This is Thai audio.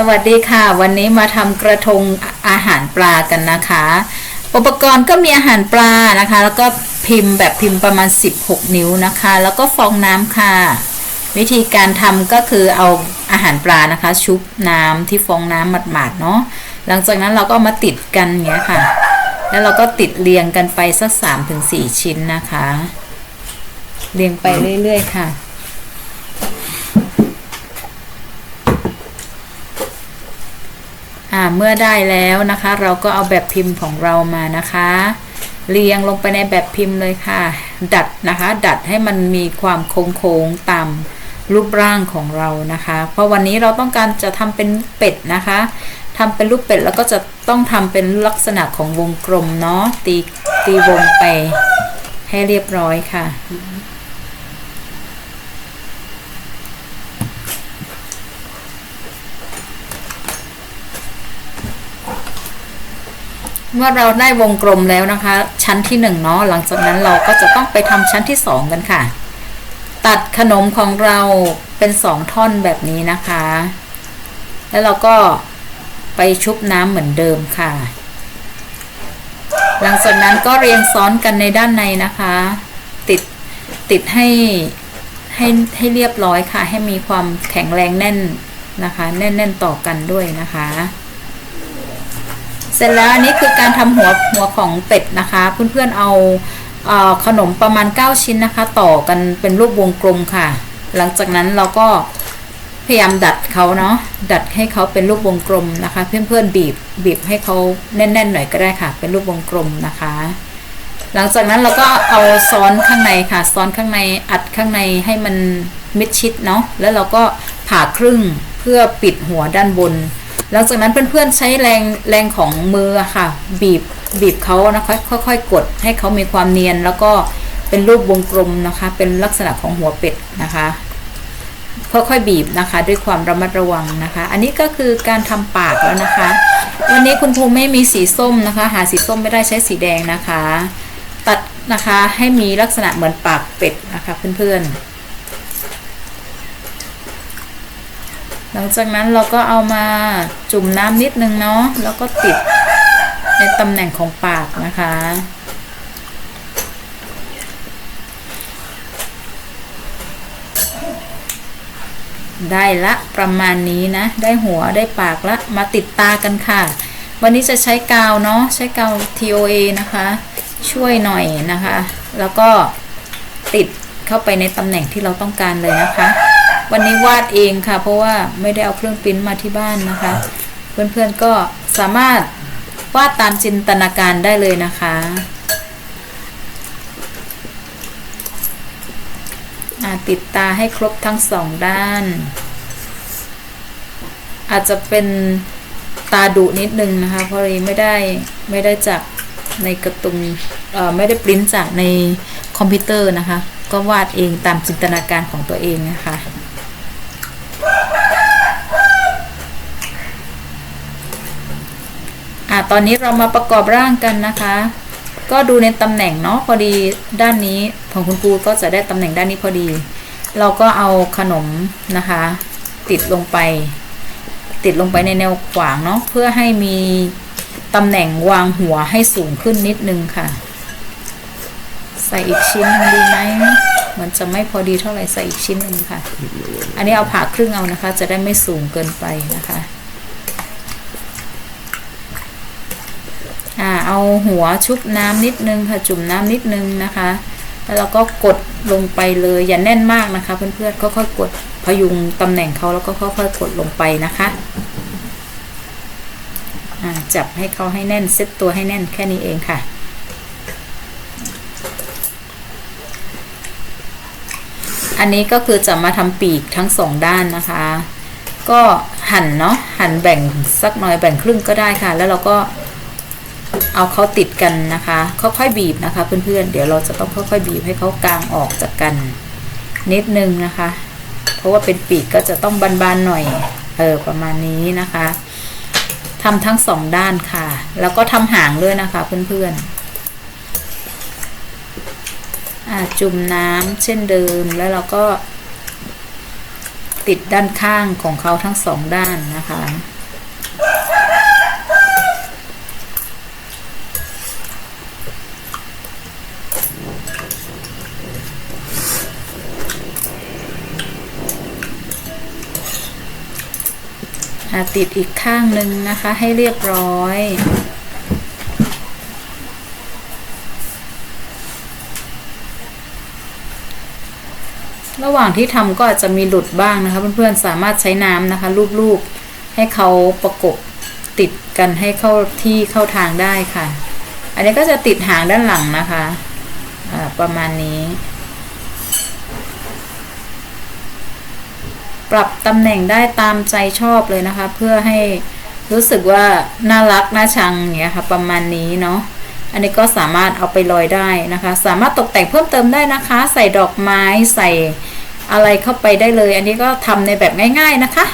สวัสดีค่ะ วันนี้มาทำกระทงอาหารปลากันนะคะ อุปกรณ์ก็มีอาหารปลานะคะ แล้วก็พิมพ์แบบพิมพ์ประมาณ 16 นิ้วนะคะ แล้วก็ฟองน้ำค่ะ วิธีการทำก็คือเอาอาหารปลานะคะ ชุบน้ำที่ฟองน้ำหมาดๆเนาะหลังจากนั้นเราก็ามาติดกันอย่างเงี้ยค่ะ แล้วเราก็ติดเรียงกันไปสัก3ถึง4ชิ้นนะคะ เรียงไปเรื่อยๆค่ะ อ่าเมื่อได้แล้วนะคะ เราก็เอาแบบพิมพ์ของเรามานะคะ เรียงลงไปในแบบพิมพ์เลยค่ะ ดัดนะคะ ดัดให้มันมีความโค้งๆตามรูปร่างของเรานะคะ เพราะวันนี้เราต้องการจะทำเป็นเป็ดนะคะทำเป็นรูปเป็ดแล้วก็จะต้องทำเป็นลักษณะของวงกลมเนาะตีตีวงไปให้เรียบร้อยค่ะ เมื่อเราได้วงกลมแล้วนะคะ ชั้นที่หนึ่งเนาะหลังจากนั้นเราก็จะต้องไปทำชั้นที่สองกันค่ะ ตัดขนมของเราเป็นสองท่อนแบบนี้นะคะ แล้วเราก็ไปชุบน้ำเหมือนเดิมค่ะ หลังจากนั้นก็เรียงซ้อนกันในด้านในนะคะ ติดติดให้ให้ให้เรียบร้อยค่ะ ให้มีความแข็งแรงแน่นนะคะ แน่น ๆ ต่อกันด้วยนะคะ เสร็จแล้วอันนี้คือการทำหัวหัวของเป็ดนะคะ เพื่อนๆเอาเออขนมประมาณ 9 ชิ้นนะคะ ต่อกันเป็นรูปวงกลมค่ะ หลังจากนั้นเราก็พยายามดัดเขาเนาะดัดให้เขาเป็นรูปวงกลมนะคะ เพื่อนๆบีบบีบให้เขาแน่นๆหน่อยก็ได้ค่ะ เป็นรูปวงกลมนะคะ หลังจากนั้นเราก็เอาซ้อนข้างในค่ะ ซ้อนข้างในอัดข้างในให้มันมิดชิดเนาะแล้วเราก็ผ่าครึ่งเพื่อปิดหัวด้านบน หลังจากนั้นเพื่อนๆใช้แรงแรงของมือค่ะ บีบบีบเขานะคะค่อยๆกดให้เขามีความเนียนแล้วก็เป็นรูปวงกลมนะคะ เป็นลักษณะของหัวเป็ดนะคะค่อยๆบีบนะคะ ด้วยความระมัดระวังนะคะ อันนี้ก็คือการทำปากแล้วนะคะ วันนี้คุณครูไม่มีสีส้มนะคะ หาสีส้มไม่ได้ใช้สีแดงนะคะ ตัดนะคะให้มีลักษณะเหมือนปากเป็ดนะคะเพื่อนๆ หลังจากนั้นเราก็เอามาจุ่มน้ำนิดนึงเนาะแล้วก็ติดในตำแหน่งของปากนะคะ ได้ละประมาณนี้นะ ได้หัวได้ปากละมาติดตากันค่ะ วันนี้จะใช้กาวเนาะใช้กาว TOA นะคะ ช่วยหน่อยนะคะ แล้วก็ติดเข้าไปในตำแหน่งที่เราต้องการเลยนะคะ วันนี้วาดเองค่ะ เพราะว่าไม่ได้เอาเครื่องปริ้นมาที่บ้านนะคะ เพื่อนๆก็สามารถวาดตามจินตนาการได้เลยนะคะอ่าติดตาให้ครบทั้งสองด้าน อาจจะเป็นตาดุนิดนึงนะคะเพราะรีไม่ได้ไม่ได้จากในการ์ตูนเอ่อไม่ได้ปริ้นจากในคอมพิวเตอร์นะคะ ก็วาดเองตามจินตนาการของตัวเองนะคะ อะ ตอนนี้เรามาประกอบร่างกันนะคะ ก็ดูในตำแหน่งเนาะพอดีด้านนี้ของคุณครูก็จะได้ตำแหน่งด้านนี้พอดี เราก็เอาขนมนะคะ ติดลงไป ติดลงไปในแนวขวางเนาะเพื่อให้มีตำแหน่งวางหัวให้สูงขึ้นนิดนึงค่ะ ใส่อีกชิ้นหนึงดีไหมมันจะไม่พอดีเท่าไหร่ใส่อีกชิ้นหนึ่งค่ะ อันนี้เอาผ่าครึ่งเอานะคะ จะได้ไม่สูงเกินไปนะคะ อ่า เอาหัวชุบน้ำนิดนึงค่ะจุ่มน้ำนิดนึงนะคะ แล้วเราก็กดลงไปเลยอย่าแน่นมากนะคะ เพื่อนๆค่อยๆกดพยุงตำแหน่งเขาแล้วก็ค่อยๆกดลงไปนะคะอ่าจับให้เขาให้แน่นเซตตัวให้แน่นแค่นี้เองค่ะ อันนี้ก็คือจะมาทำปีกทั้งสองด้านนะคะ ก็หั่นเนาะหั่นแบ่งสักหน่อยแบ่งครึ่งก็ได้ค่ะ แล้วเราก็ เอาเขาติดกันนะคะ ค่อยๆบีบนะคะ เพื่อนๆ เดี๋ยวเราจะต้องค่อยๆบีบให้เขากางออกจากกัน นิดนึงนะคะ เพราะว่าเป็นปีกก็จะต้องบานๆหน่อย เออประมาณนี้นะคะทำทั้งสองด้านค่ะ แล้วก็ทำหางด้วยนะคะเพื่อนๆอจุ่มน้ำเช่นเดิมแล้วเราก็ติดด้านข้างของเขาทั้งสองด้านนะคะ ติดอีกข้างหนึ่งนะคะให้เรียบร้อย ระหว่างที่ทำก็อาจจะมีหลุดบ้างนะคะเพื่อนๆสามารถใช้น้ำนะคะลูบๆให้เขาประกบติดกันให้เข้าที่เข้าทางได้ค่ะ อันนี้ก็จะติดหางด้านหลังนะคะอ่าประมาณนี้ ปรับตำแหน่งได้ตามใจชอบเลยนะคะ เพื่อให้รู้สึกว่าน่ารักน่าชังอย่างเงี้ยค่ะ ประมาณนี้เนาะอันนี้ก็สามารถเอาไปลอยได้นะคะ สามารถตกแต่งเพิ่มเติมได้นะคะ ใส่ดอกไม้ใส่อะไรเข้าไปได้เลย อันนี้ก็ทำในแบบง่าย ๆนะคะ